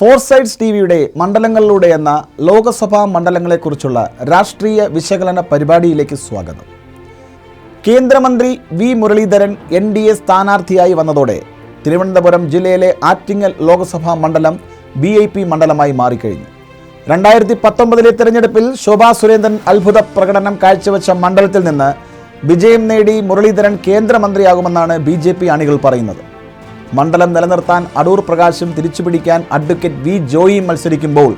ഫോർസൈഡ്സ് T വിയുടെ മണ്ഡലങ്ങളിലൂടെ എന്ന ലോകസഭാ മണ്ഡലങ്ങളെക്കുറിച്ചുള്ള രാഷ്ട്രീയ വിശകലന പരിപാടിയിലേക്ക് സ്വാഗതം. കേന്ദ്രമന്ത്രി V Muraleedharan N D A സ്ഥാനാർത്ഥിയായി വന്നതോടെ തിരുവനന്തപുരം ജില്ലയിലെ ആറ്റിങ്ങൽ ലോക്സഭാ മണ്ഡലം ബി ഐ പി മണ്ഡലമായി മാറിക്കഴിഞ്ഞു. രണ്ടായിരത്തി പത്തൊമ്പതിലെ തെരഞ്ഞെടുപ്പിൽ ശോഭാ സുരേന്ദ്രൻ അത്ഭുത പ്രകടനം കാഴ്ചവെച്ച മണ്ഡലത്തിൽ നിന്ന് വിജയം നേടി മുരളീധരൻ കേന്ദ്രമന്ത്രിയാകുമെന്നാണ് ബി ജെ പി അണികൾ പറയുന്നത്. മണ്ഡലം നിലനിർത്താൻ അടൂർ പ്രകാശും തിരിച്ചുപിടിക്കാൻ അഡ്വക്കേറ്റ് വി ജോയി മത്സരിക്കുമ്പോൾ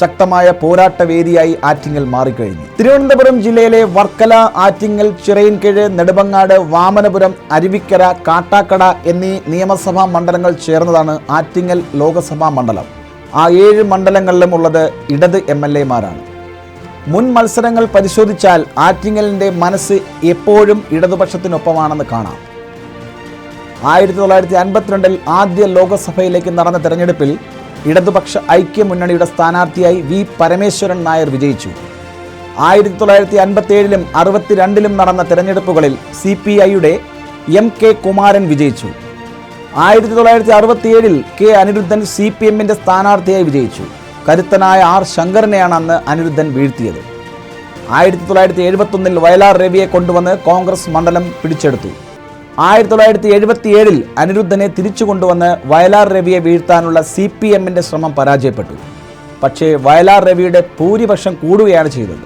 ശക്തമായ പോരാട്ട വേദിയായി ആറ്റിങ്ങൽ മാറിക്കഴിഞ്ഞു. തിരുവനന്തപുരം ജില്ലയിലെ വർക്കല ആറ്റിങ്ങൽ ചിറയിൻകീഴ് നെടുമങ്ങാട് വാമനപുരം അരുവിക്കര കാട്ടാക്കട എന്നീ നിയമസഭാ മണ്ഡലങ്ങൾ ചേർന്നതാണ് ആറ്റിങ്ങൽ ലോകസഭാ മണ്ഡലം. ആ ഏഴ് മണ്ഡലങ്ങളിലും ഉള്ളത് ഇടത് എം എൽ എമാരാണ്. മുൻ മത്സരങ്ങൾ പരിശോധിച്ചാൽ ആറ്റിങ്ങലിന്റെ മനസ്സ് എപ്പോഴും ഇടതുപക്ഷത്തിനൊപ്പമാണെന്ന് കാണാം. ആയിരത്തി തൊള്ളായിരത്തി അൻപത്തിരണ്ടിൽ ആദ്യ ലോകസഭയിലേക്ക് നടന്ന തെരഞ്ഞെടുപ്പിൽ ഇടതുപക്ഷ ഐക്യമുന്നണിയുടെ സ്ഥാനാർത്ഥിയായി വി പരമേശ്വരൻ നായർ വിജയിച്ചു. ആയിരത്തി തൊള്ളായിരത്തി അൻപത്തി ഏഴിലും അറുപത്തിരണ്ടിലും നടന്ന തെരഞ്ഞെടുപ്പുകളിൽ സി പി ഐയുടെ എം കെ കുമാരൻ വിജയിച്ചു. ആയിരത്തി തൊള്ളായിരത്തി അറുപത്തിയേഴിൽ കെ അനിരുദ്ധൻ സി പി എമ്മിന്റെ സ്ഥാനാർത്ഥിയായി വിജയിച്ചു. കരുത്തനായ ആർ ശങ്കറിനെയാണ് അന്ന് അനിരുദ്ധൻ വീഴ്ത്തിയത്. ആയിരത്തി തൊള്ളായിരത്തി എഴുപത്തൊന്നിൽ വയലാർ രവിയെ കൊണ്ടുവന്ന് കോൺഗ്രസ് മണ്ഡലം പിടിച്ചെടുത്തു. ആയിരത്തി തൊള്ളായിരത്തി എഴുപത്തി ഏഴിൽ അനിരുദ്ധനെ തിരിച്ചു കൊണ്ടുവന്ന് വയലാർ രവിയെ വീഴ്ത്താനുള്ള സി പി എമ്മിന്റെ ശ്രമം പരാജയപ്പെട്ടു. പക്ഷേ വയലാർ രവിയുടെ ഭൂരിപക്ഷം കൂടുകയാണ് ചെയ്തത്.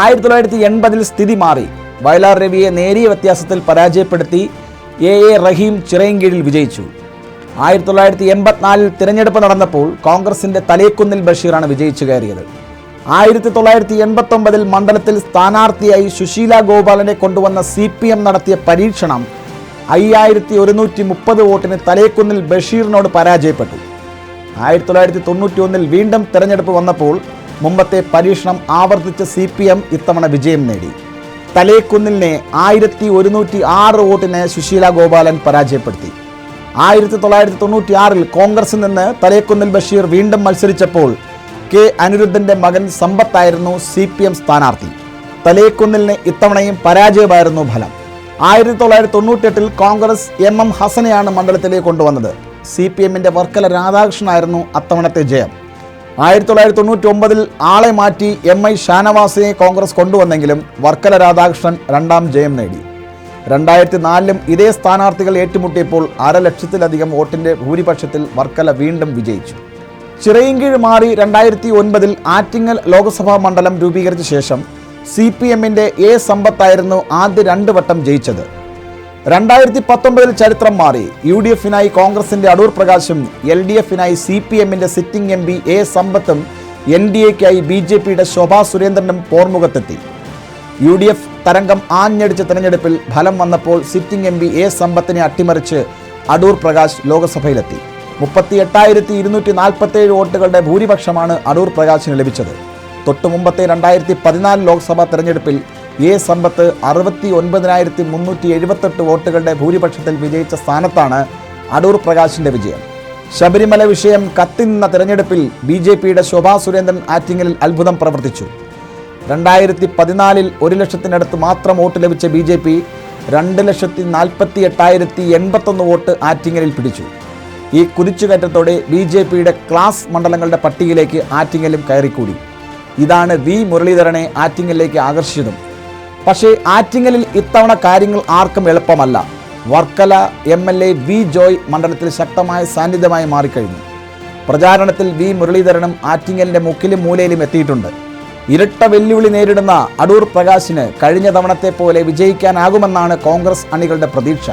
ആയിരത്തി തൊള്ളായിരത്തി എൺപതിൽ സ്ഥിതി മാറി. വയലാർ രവിയെ നേരിയ വ്യത്യാസത്തിൽ പരാജയപ്പെടുത്തി എ എ റഹീം ചിറയൻകീഴിൽ വിജയിച്ചു. ആയിരത്തി തൊള്ളായിരത്തി എൺപത്തിനാലിൽ തിരഞ്ഞെടുപ്പ് നടന്നപ്പോൾ കോൺഗ്രസിന്റെ തലേക്കുന്നിൽ ബഷീറാണ് വിജയിച്ചു കയറിയത്. ആയിരത്തി തൊള്ളായിരത്തി എൺപത്തൊമ്പതിൽ മണ്ഡലത്തിൽ സ്ഥാനാർത്ഥിയായി സുശീല ഗോപാലനെ കൊണ്ടുവന്ന സി പി എം നടത്തിയ പരീക്ഷണം അയ്യായിരത്തി ഒരുന്നൂറ്റി മുപ്പത് വോട്ടിന് തലേക്കുന്നിൽ ബഷീറിനോട് പരാജയപ്പെട്ടു. ആയിരത്തി തൊള്ളായിരത്തി തൊണ്ണൂറ്റി ഒന്നിൽ വീണ്ടും തെരഞ്ഞെടുപ്പ് വന്നപ്പോൾ മുമ്പത്തെ പരീക്ഷണം ആവർത്തിച്ച സി പി എം ഇത്തവണ വിജയം നേടി. തലേക്കുന്നിലിനെ ആയിരത്തി ഒരുന്നൂറ്റി ആറ് വോട്ടിന് സുശീല ഗോപാലൻ പരാജയപ്പെടുത്തി. ആയിരത്തി തൊള്ളായിരത്തി തൊണ്ണൂറ്റി ആറിൽ കോൺഗ്രസിൽ നിന്ന് തലേക്കുന്നിൽ ബഷീർ വീണ്ടും മത്സരിച്ചപ്പോൾ കെ അനിരുദ്ധന്റെ മകൻ സമ്പത്തായിരുന്നു സി പി എം സ്ഥാനാർത്ഥി. തലേക്കുന്നിലിന് ഇത്തവണയും പരാജയമായിരുന്നു ഫലം. ആയിരത്തി തൊള്ളായിരത്തി തൊണ്ണൂറ്റെട്ടിൽ കോൺഗ്രസ് എം എം ഹസനെയാണ് മണ്ഡലത്തിലേക്ക് കൊണ്ടുവന്നത്. സി പി എമ്മിന്റെ വർക്കല രാധാകൃഷ്ണനായിരുന്നു അത്തവണത്തെ ജയം. ആയിരത്തി തൊള്ളായിരത്തി തൊണ്ണൂറ്റി ഒമ്പതിൽ ആളെ മാറ്റി എം ഐ ഷാനവാസിനെ കോൺഗ്രസ് കൊണ്ടുവന്നെങ്കിലും വർക്കല രാധാകൃഷ്ണൻ രണ്ടാം ജയം നേടി. രണ്ടായിരത്തി നാലിലും ഇതേ സ്ഥാനാർത്ഥികൾ ഏറ്റുമുട്ടിയപ്പോൾ അര ലക്ഷത്തിലധികം വോട്ടിന്റെ ഭൂരിപക്ഷത്തിൽ വർക്കല വീണ്ടും വിജയിച്ചു. ചിറയിൻകീഴ് മാറി രണ്ടായിരത്തി ഒൻപതിൽ ആറ്റിങ്ങൽ ലോക്സഭാ മണ്ഡലം രൂപീകരിച്ച ശേഷം സി പി എമ്മിന്റെ എ സമ്പത്തായിരുന്നു ആദ്യ രണ്ട് വട്ടം ജയിച്ചത്. രണ്ടായിരത്തി പത്തൊമ്പതിൽ ചരിത്രം മാറി യു ഡി എഫിനായി കോൺഗ്രസിന്റെ അടൂർ പ്രകാശും എൽ ഡി എഫിനായി സി പി എമ്മിന്റെ സിറ്റിംഗ് എം പി എ സമ്പത്തും എൻ ഡി എക്കായി ബി ജെ പിയുടെ ശോഭാ സുരേന്ദ്രനും പോർമുഖത്തെത്തി. യു ഡി എഫ് തരംഗം ആഞ്ഞടിച്ച തെരഞ്ഞെടുപ്പിൽ ഫലം വന്നപ്പോൾ സിറ്റിംഗ് എം പി എ സമ്പത്തിനെ അട്ടിമറിച്ച് അടൂർ പ്രകാശ് ലോക്സഭയിലെത്തി. മുപ്പത്തി എട്ടായിരത്തി ഇരുന്നൂറ്റി നാൽപ്പത്തേഴ് വോട്ടുകളുടെ ഭൂരിപക്ഷമാണ് അടൂർ പ്രകാശിന് ലഭിച്ചത്. തൊട്ടു മുമ്പത്തെ രണ്ടായിരത്തി പതിനാല് ലോക്സഭാ തെരഞ്ഞെടുപ്പിൽ എ സമ്പത്ത് അറുപത്തി ഒൻപതിനായിരത്തി മുന്നൂറ്റി എഴുപത്തെട്ട് വോട്ടുകളുടെ ഭൂരിപക്ഷത്തിൽ വിജയിച്ച സ്ഥാനത്താണ് അടൂർ പ്രകാശിന്റെ വിജയം. ശബരിമല വിഷയം കത്തിനിന്ന തെരഞ്ഞെടുപ്പിൽ ബി ജെ പിയുടെ ശോഭാ സുരേന്ദ്രൻ ആറ്റിങ്ങലിൽ അത്ഭുതം പ്രവർത്തിച്ചു. രണ്ടായിരത്തി പതിനാലിൽ ഒരു ലക്ഷത്തിനടുത്ത് മാത്രം വോട്ട് ലഭിച്ച ബി ജെ പി രണ്ട് ലക്ഷത്തി നാൽപ്പത്തി എട്ടായിരത്തി എൺപത്തൊന്ന് വോട്ട് ആറ്റിങ്ങലിൽ പിടിച്ചു. ഈ കുതിച്ചുകയറ്റത്തോടെ ബി ജെ പിയുടെ ക്ലാസ് മണ്ഡലങ്ങളുടെ പട്ടികയിലേക്ക് ആറ്റിങ്ങലും കയറിക്കൂടി. ഇതാണ് വി മുരളീധരനെ ആറ്റിങ്ങലിലേക്ക് ആകർഷിച്ചതും. പക്ഷേ ആറ്റിങ്ങലിൽ ഇത്തവണ കാര്യങ്ങൾ ആർക്കും എളുപ്പമല്ല. Varkala M L A V Joy മണ്ഡലത്തിൽ ശക്തമായ സാന്നിധ്യമായി മാറിക്കഴിഞ്ഞു. പ്രചാരണത്തിൽ വി മുരളീധരനും ആറ്റിങ്ങലിന്റെ മുക്കിലും മൂലയിലും എത്തിയിട്ടുണ്ട്. ഇരട്ട വെല്ലുവിളി നേരിടുന്ന അടൂർ പ്രകാശിന് കഴിഞ്ഞ തവണത്തെ പോലെ വിജയിക്കാനാകുമെന്നാണ് കോൺഗ്രസ് അണികളുടെ പ്രതീക്ഷ.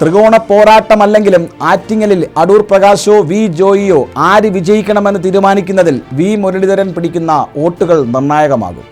ത്രികോണ പോരാട്ടമല്ലെങ്കിലും ആറ്റിങ്ങലിൽ അടൂർ പ്രകാശോ വി ജോയിയോ ആര് വിജയിക്കണമെന്ന് തീരുമാനിക്കുന്നതിൽ വി മുരളീധരൻ പിടിക്കുന്ന വോട്ടുകൾ നിർണായകമാകും.